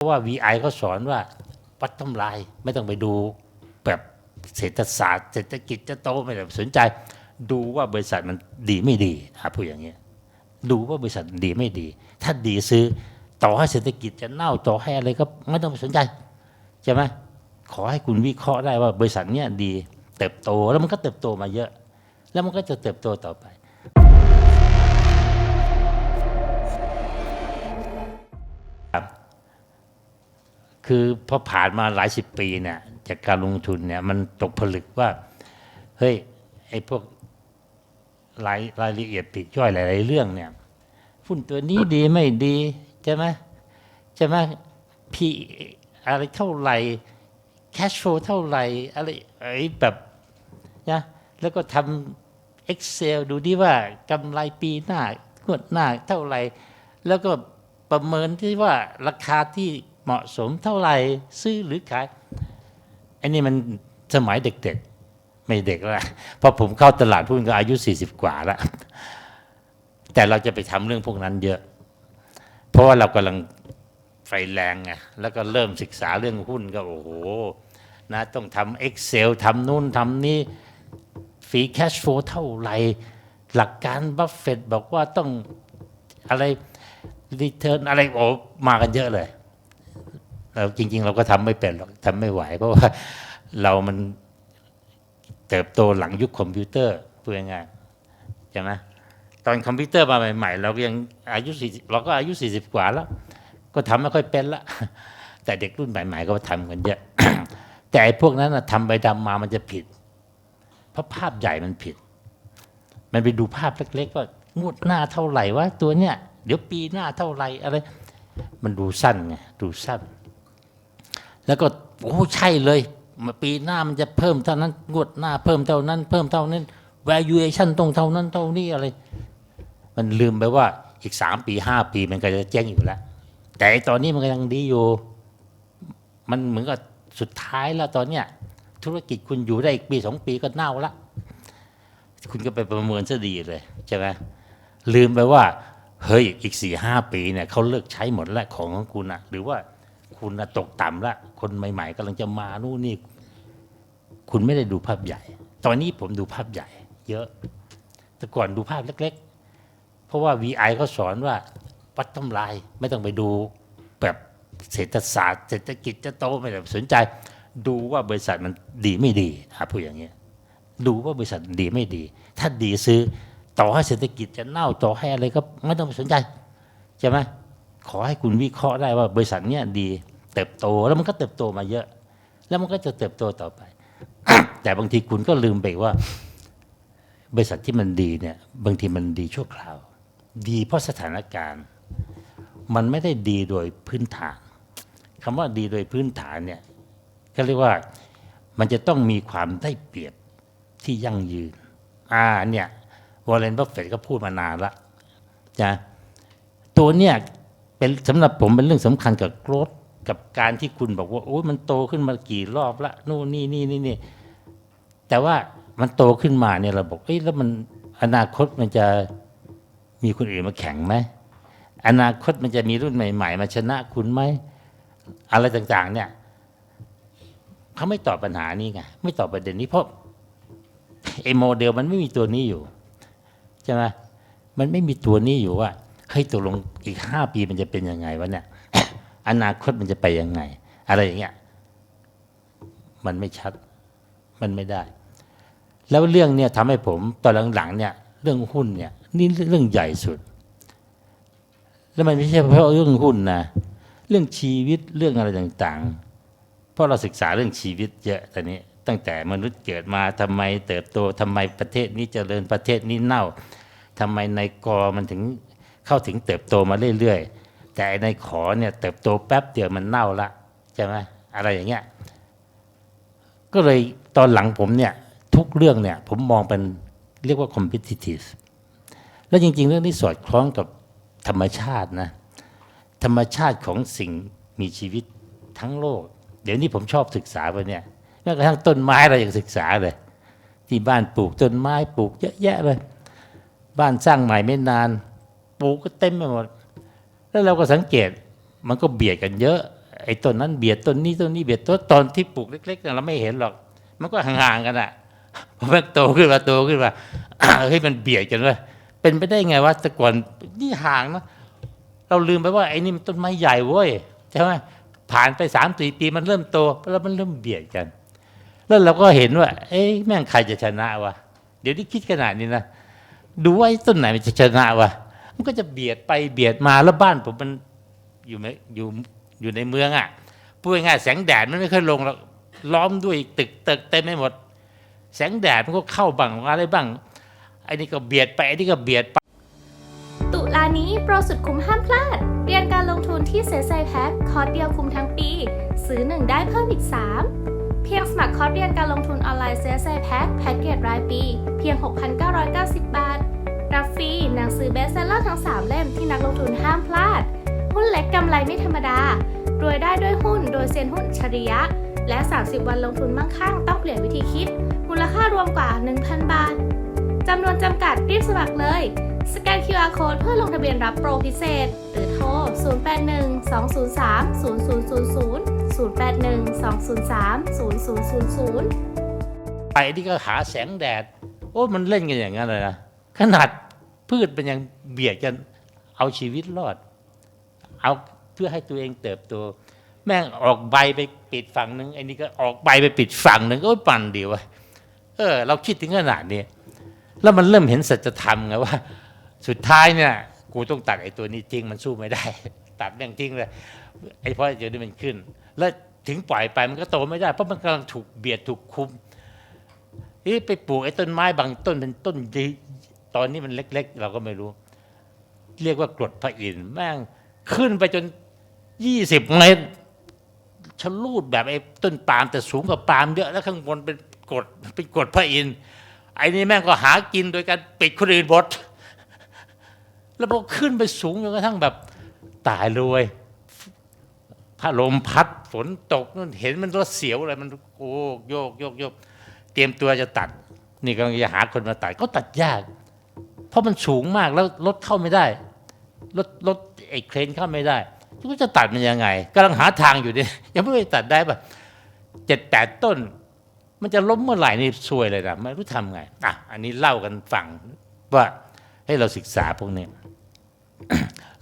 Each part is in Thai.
ราะว่า VI เขาสอนว่าวัดทำลายไม่ต้องไปดูแบบเศรษฐศาสตร์เศรษฐกิจจะโตไม่ต้องสนใจ ดูว่าบริษัทมันดีไม่ดีอะพูดอย่างเงี้ยดูว่าบริษัทดีไม่ดี ถ้าดีซื้อต่อให้เศรษฐกิจจะเน่าต่อให้อะไรก็ไม่ต้องไปสนใจใช่ไหมขอให้คุณวิเคราะห์ได้ว่าบริษัทเนี้ยดีเติบโตแล้วมันก็เติบโตมาเยอะ แล้วมันก็จะเติบโตต่อไป คือพอผ่านมาหลายสิบปีเนี่ยจากการลงทุนเนี่ยมันตกผลึกว่า เฮ้ยไอ้พวกรายรายละเอียดปลีกย่อยหลาย ๆ เรื่องเนี่ยหุ้นตัวนี้ดีไม่ดีใช่ไหมใช่ไหมพี่อะไรเท่าไหร่ cash flow เท่าไหร่อะไรไอ้แบบนะแล้วก็ทำ Excel ดูดิว่ากำไรปีหน้างวดหน้าเท่าไหร่ แล้วก็ประเมินที่ว่าราคาที่ เหมาะสมเท่าไหร่ซื้อหรือขายอันนี้มันสมัยเด็กๆ ไม่เด็กแล้วนะพราะผมเข้าตลาดหุ้นก็อายุ 40 กว่าแล้ว แต่เราจะไปทำเรื่องพวกนั้นเยอะ เพราะว่าเรากำลังไฟแรงไงแล้วก็เริ่มศึกษาเรื่องหุ้นก็โอ้โหนะต้องทำ Excel ทำนู่นทำนี่ฟรีแคชโฟเท่าไหร่ หลักการบัฟเฟตบอกว่าต้องอะไรรีเทิร์นอะไรโอ้มากันเยอะเลย เราจริง ๆ เราก็ทำไม่เป็นหรอกทำไม่ไหว เพราะว่าเรามันเติบโตหลังยุคคอมพิวเตอร์พูดง่ายๆใช่ไหมตอนคอมพิวเตอร์มาใหม่ๆเราก็ยังอายุสี่เราก็อายุสี่สิบกว่าแล้ว ก็ทำไม่ค่อยเป็นละ แต่เด็กรุ่นใหม่ๆก็ทำกันเยอะ แต่ไอ้พวกนั้นนะทำไปดำมามันจะผิด เพราะภาพใหญ่มันผิด มันไปดูภาพเล็กๆว่างวดหน้าเท่าไหร่วะตัวเนี้ยเดี๋ยวปีหน้าเท่าไหร่อะไร มันดูสั้นไงดูสั้น แล้วก็โอ้ใช่เลยปีหน้ามันจะเพิ่มเท่านั้นงวดหน้าเพิ่มเท่านั้น เพิ่มเท่านั้น valuation ตรงเท่านั้นเท่านี้อะไร มันลืมไปว่าอีกสามปีห้าปีมันก็จะเจ๊งอยู่แล้ว แต่ตอนนี้มันก็ยังดีอยู่ มันเหมือนกับสุดท้ายแล้วตอนเนี้ยธุรกิจคุณอยู่ได้อีกปีสองปีก็เน่าละคุณก็ไปประเมินซะดีเลยใช่ไหมลืมไปว่า เฮ้ยอีกสี่ห้าปีเนี่ยเขาเลิกใช้หมดแล้วของของคุณอะหรือว่า คุณนะตกต่ำละ คนใหม่ ๆกำลังจะมานู่นนี่ คุณไม่ได้ดูภาพใหญ่ ตอนนี้ผมดูภาพใหญ่ เยอะ แต่ก่อนดูภาพเล็ก ๆ เพราะว่า VI เขาสอนว่าวัดทำลายไม่ต้องไปดูแบบเศรษฐศาสตร์เศรษฐกิจจะโตไม่ต้องสนใจ ดูว่าบริษัทมันดีไม่ดีอะพูดอย่างเงี้ยดูว่าบริษัทดีไม่ดี ถ้าดีซื้อต่อให้เศรษฐกิจจะเน่าต่อให้อะไรก็ไม่ต้องไปสนใจใช่ไหมขอให้คุณวิเคราะห์ได้ว่าบริษัทเนี้ยดี เติบโตแล้วมันก็เติบโตมาเยอะ แล้วมันก็จะเติบโตต่อไป แต่บางทีคุณก็ลืมไปว่า บริษัทที่มันดีเนี่ย บางทีมันดีชั่วคราว ดีเพราะสถานการณ์ มันไม่ได้ดีโดยพื้นฐานคำว่าดีโดยพื้นฐานเนี่ยก็เรียกว่ามันจะต้องมีความได้เปรียบที่ยั่งยืน อ่าเนี่ยวอร์เรนบัฟเฟตก็พูดมานานละนะตัวเนี่ยเป็นสำหรับผมเป็นเรื่องสำคัญกับโกับการที่คุณบอกว่าโอ้ยมันโตขึ้นมากี่รอบละนู่นนี่นี่นี่นี่แต่ว่ามันโตขึ้นมาเนี่ยเราบอกเอ้ยแล้วมันอนาคตมันจะมีคนอื่นมาแข่งไหมอนาคตมันจะมีรุ่นใหม่ ๆ มาชนะคุณไหมอะไรต่างๆ เนี่ยเขาไม่ตอบปัญหานี้ไงไม่ตอบประเด็นนี้เพราะไอ้โมเดลมันไม่มีตัวนี้อยู่ใช่ไหมมันไม่มีตัวนี้อยู่ว่าเฮ้ยตกลงอีกห้าปีมันจะเป็นยังไงวะเนี่ย อนาคตมันจะไปยังไง อะไรอย่างเงี้ยมันไม่ชัดมันไม่ได้ แล้วเรื่องเนี่ยทำให้ผมตอนหลังๆเนี่ยเรื่องหุ้นเนี่ยนี่เรื่องใหญ่สุด แล้วมันไม่ใช่เฉพาะเรื่องหุ้นนะเรื่องชีวิตเรื่องอะไรต่างๆ เพราะเราศึกษาเรื่องชีวิตเยอะตอนนี้ตั้งแต่มนุษย์เกิดมาทำไมเติบโตทำไมประเทศนี้เจริญประเทศนี้เน่าทำไมในกอมันถึงเข้าถึงเติบโตมาเรื่อยๆ แต่ในขอเนี่ยเติบโตแป๊บเดียวมันเน่าละใช่ไหมอะไรอย่างเงี้ยก็เลยตอนหลังผมเนี่ยทุกเรื่องเนี่ยผมมองเป็นเรียกว่า competitive แล้วจริง ๆ เรื่องนี้สอดคล้องกับธรรมชาตินะธรรมชาติของสิ่งมีชีวิตทั้งโลก เดี๋ยวนี้ผมชอบศึกษาไปเนี่ยแม้กระทั่งต้นไม้เรายังศึกษาเลย ที่บ้านปลูกต้นไม้ปลูกเยอะแยะเลย บ้านสร้างใหม่ไม่นาน ปลูกก็เต็มไปหมด แล้วเราก็สังเกตมันก็เบียดกันเยอะไอ้ต้นนั้นเบียดต้นนี้ต้นนี้เบียดต้นตอนที่ปลูกเล็กๆเนี่ยเราไม่เห็นหรอก มันก็ห่างๆกันอะพอมันโตขึ้นมาโตขึ้นมาเฮ้ยมันเบียดกันเว้ยเป็นไปได้ไงวะแต่ก่อนนี่ห่างนะเราลืมไปว่าไอ้นี่มันต้นไม้ใหญ่เว้ยใช่ไหมผ่านไปสามสี่ปีมันเริ่มโตแล้วมันเริ่มเบียดกัน แล้วเราก็เห็นว่า เอ้ยแม่งใครจะชนะวะเดี๋ยวนี้คิดขนาดนี้นะดูว่าไอ้ต้นไหนมันจะชนะวะ มันก็จะเบียดไปเบียดมาแล้วบ้านผมมันอยู่ไหมอยู่อยู่ในเมืองอะพูดง่ายแสงแดดมันไม่ค่อยลงล้วล้อมด้วยตึกตึกเต็มไม่หมด แสงแดดมันก็เข้าบังอะไรบ้างไอ้นี่ก็เบียดไปไอ้นี่ก็เบียดไป ตุลานี้โปรสุดคุ้มห้ามพลาด เรียนการลงทุนที่เซซายแพ็คคอร์สเดียวคุ้มทั้งปี ซื้อ1ได้เพิ่มอีก 3 เพียงสมัครคอร์สเรียนการลงทุนออนไลน์เซซายแพ็คแพ็กเกจรายปี เพียง 6,990 บาท รับฟรีหนังสือเบสเซลเลอร์ทั้ง 3 เล่มที่นักลงทุนห้ามพลาด หุ้นเล็กกำไรไม่ธรรมดา รวยได้ด้วยหุ้นโดยเซียนหุ้นอัจฉริยะ และ 30 วันลงทุนมั่งคั่งต้องเปลี่ยนวิธีคิด มูลค่ารวมกว่า 1,000 บาทจำนวนจำกัดรีบสมัครเลย สแกน QR Code เพื่อลงทะเบียนรับโปรพิเศษ หรือโทร 081 203 0000 081 203 0000 ไปนี่ก็หาแสงแดด โอ้ มันเล่นกันอย่างนั้นเลยนะ ขนาดพืชเป็นยังเบียดกันเอาชีวิตรอด เอาเพื่อให้ตัวเองเติบโตแม่งออกใบไปปิดฝั่งหนึ่งไอ้นี่ก็ออกใบไปปิดฝั่งหนึ่งโอ้ยปั่นดีวะเออ เราคิดถึงขนาดนี้แล้วมันเริ่มเห็นสัจธรรมไงว่า สุดท้ายเนี่ยกูต้องตัดไอ้ตัวนี้ทิ้งมันสู้ไม่ได้ ตัดแม่งทิ้งเลยไอ้เพราะเดี๋ยวนี้มันขึ้น แล้วถึงปล่อยไปมันก็โตไม่ได้ เพราะมันกำลังถูกเบียดถูกคุมนี่ไปปลูกไอ้ต้นไม้บางต้นเป็นต้นดี ตอนนี้มันเล็ก ๆ เราก็ไม่รู้ เรียกว่ากรดพระอินทร์แม่งขึ้นไปจนยี่สิบเมตรชะลูดแบบไอ้ต้นปาล์มแต่สูงกว่าปาล์มเยอะแล้วข้างบนเป็นกรดเป็นกรดพระอินทร์ไอ้นี่แม่งก็หากินโดยการปิดคนอื่นหมดแล้วพอขึ้นไปสูงจนกระทั่งแบบตายเลยพระลมพัดฝนตกนั่นเห็นมันรถเสียวอะไรมันโอ้โยกโยกโยกเตรียมตัวจะตัด นี่กำลังจะหาคนมาตัดก็ตัดยาก เพราะมันสูงมากแล้วรถเข้าไม่ได้ รถรถไอ้เครนเข้าไม่ได้ก็จะตัดมันยังไงกำลังหาทางอยู่ดิยังไม่ได้ตัดได้ปะเจ็ดแปดต้น มันจะล้มเมื่อไหร่นี่ซวยเลยนะไม่รู้ทำไงอะอันนี้เล่ากันฟังว่าให้เราศึกษาพวกนี้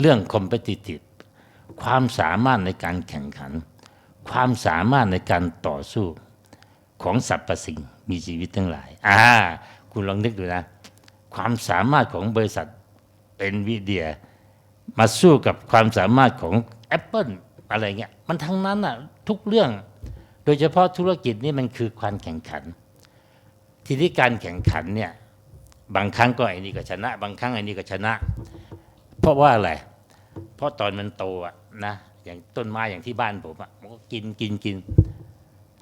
เรื่อง competitive ความสามารถในการแข่งขัน ความสามารถในการต่อสู้ของสรรพสิ่งมีชีวิตทั้งหลาย อ่า คุณลองนึกดูนะ ความสามารถของบริษัทเป็นวิเดีย มาสู้กับความสามารถของ Apple อะไรเงี้ยมันทั้งนั้นอะทุกเรื่อง โดยเฉพาะธุรกิจนี่มันคือความแข่งขัน ทีนี้การแข่งขันเนี่ยบางครั้งก็ไอ้นี่ก็ชนะ บางครั้งไอ้นี่ก็ชนะ เพราะว่าอะไร เพราะตอนมันโตอะนะอย่างต้นไม้อย่างที่บ้านผมอะมันก็กินกินกิน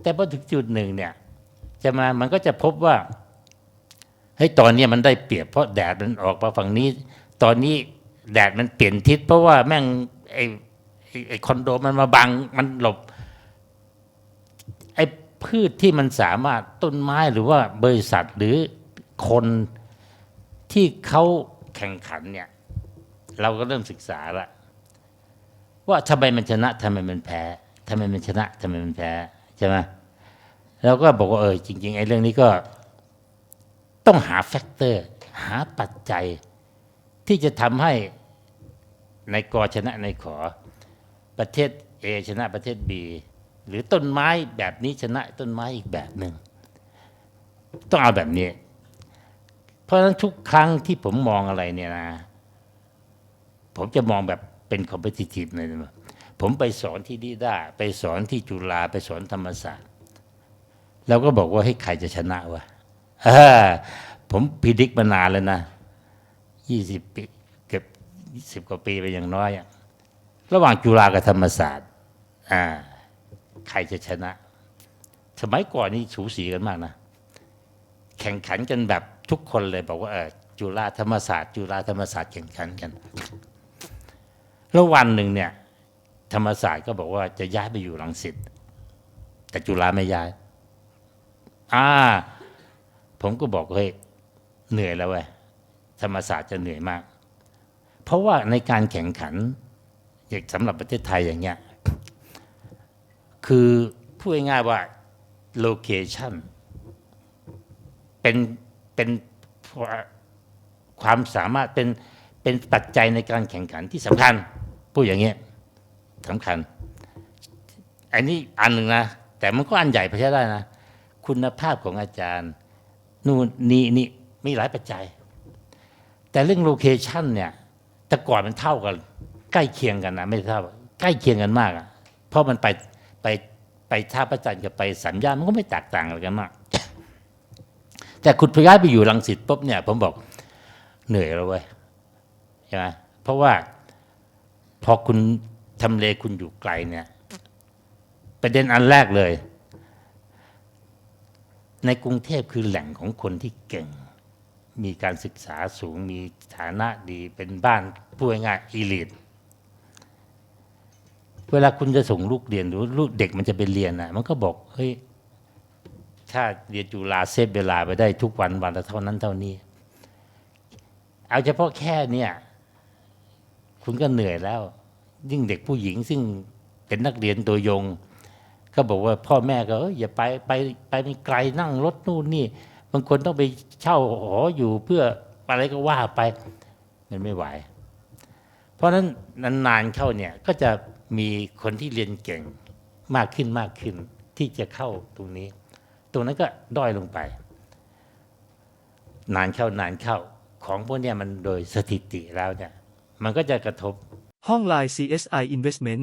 แต่พอถึงจุดหนึ่งเนี่ยจะมามันก็จะพบว่า เฮ้ยตอนนี้มันได้เปรียบเพราะแดดมันออกมาฝั่งนี้ ตอนนี้แดดมันเปลี่ยนทิศ เพราะว่าแม่งไอ้ไอ้ไอคอนโดมันมาบังมันหลบไอ้พืชที่มันสามารถต้นไม้หรือว่าบริษัทหรือคนที่เขาแข่งขันเนี่ย เราก็เริ่มศึกษาละว่าทำไมมันชนะทำไมมันแพ้ทำไมมันชนะทำไมมันแพ้ใช่ไหมเราก็บอกว่าเออจริง ๆ ไอ้เรื่องนี้ก็ ต้องหาแฟกเตอร์ หาปัจจัย ที่จะทำให้ในกอชนะในขอ ประเทศ A ชนะประเทศ B หรือต้นไม้แบบนี้ชนะต้นไม้อีกแบบหนึ่งต้องเอาแบบนี้ เพราะฉะนั้นทุกครั้งที่ผมมองอะไรเนี่ยนะ ผมจะมองแบบเป็นคอมเพ t i ทีฟเลยนะผมไปสอนที่นิด้าไปสอนที่จุฬาไปสอนธรรมศาสตร์ แล้วก็บอกว่าให้ใครจะชนะวะ ผมพิจิกมานานแล้วนะยี่สิบปีเกือบสิบกว่าปีไปอย่างน้อยอะระหว่างจุฬากับธรรมศาสตร์อ่าใครจะชนะ สมัยก่อนนี่สูสีกันมากนะ แข่งขันกันแบบทุกคนเลยบอกว่าเออจุฬาธรรมศาสตร์ จุฬาธรรมศาสตร์แข่งขันกัน แล้ววันหนึ่งเนี่ย ธรรมศาสตร์ก็บอกว่าจะย้ายไปอยู่รังสิตแต่จุฬาไม่ย้าย อ่า ผมก็บอกเฮ้ยเหนื่อยแล้วเว้ยธรรมศาสตร์จะเหนื่อยมาก เพราะว่าในการแข่งขันอย่างสำหรับประเทศไทยอย่างเงี้ยคือพูดง่ายๆว่า location เป็นเป็นความสามารถเป็นเป็นปัจจัยในการแข่งขันที่สำคัญพูดอย่างเงี้ยสำคัญ อันนี้อันหนึ่งนะ แต่มันก็อันใหญ่ไปใช้ได้นะ คุณภาพของอาจารย์ นู่นนี่นี่มีหลายปัจจัย แต่เรื่องโลเคชันเนี่ยแต่ก่อนมันเท่ากัน ใกล้เคียงกันนะไม่เท่าใกล้เคียงกันมากอะเพราะมันไปไปไปท่าพระจันกับไปสัญญาณมันก็ไม่แตกต่างอะไรกันมาก แต่คุณพย้ายไปอยู่ลังสิตปุ๊บเนี่ย ผมบอกเหนื่อยแล้วเว้ยใช่ไหมเพราะว่าพอคุณทำเลคุณอยู่ไกลเนี่ย ประเด็นอันแรกเลย ในกรุงเทพคือแหล่งของคนที่เก่ง มีการศึกษาสูงมีฐานะดีเป็นบ้านพูดง่ายอีลิทเวลาคุณจะส่งลูกเรียนหรือลูกเด็กมันจะไปเรียนนะมันก็บอกเฮ้ยถ้าเรียนจุฬาเซฟเวลาไปได้ทุกวันวันละเท่านั้นเท่านี้ เอาเฉพาะแค่เนี่ยคุณก็เหนื่อยแล้ว ยิ่งเด็กผู้หญิงซึ่งเป็นนักเรียนตัวยง ก็บอกว่าพ่อแม่ก็อย่าไปไปไปไกลนั่งรถนู่นนี่บางคนต้องไปเช่าหออยู่เพื่ออะไรก็ว่าไปมันไม่ไหว เพราะฉะนั้นนานๆเข้าเนี่ยก็จะมีคนที่เรียนเก่งมากขึ้นมากขึ้นที่จะเข้าตรงนี้ ตรงนั้นก็ด้อยลงไป นานเข้านานเข้าของพวกเนี้ยมันโดยสถิติแล้วเนี่ยมันก็จะกระทบห้อง Line CSI Investment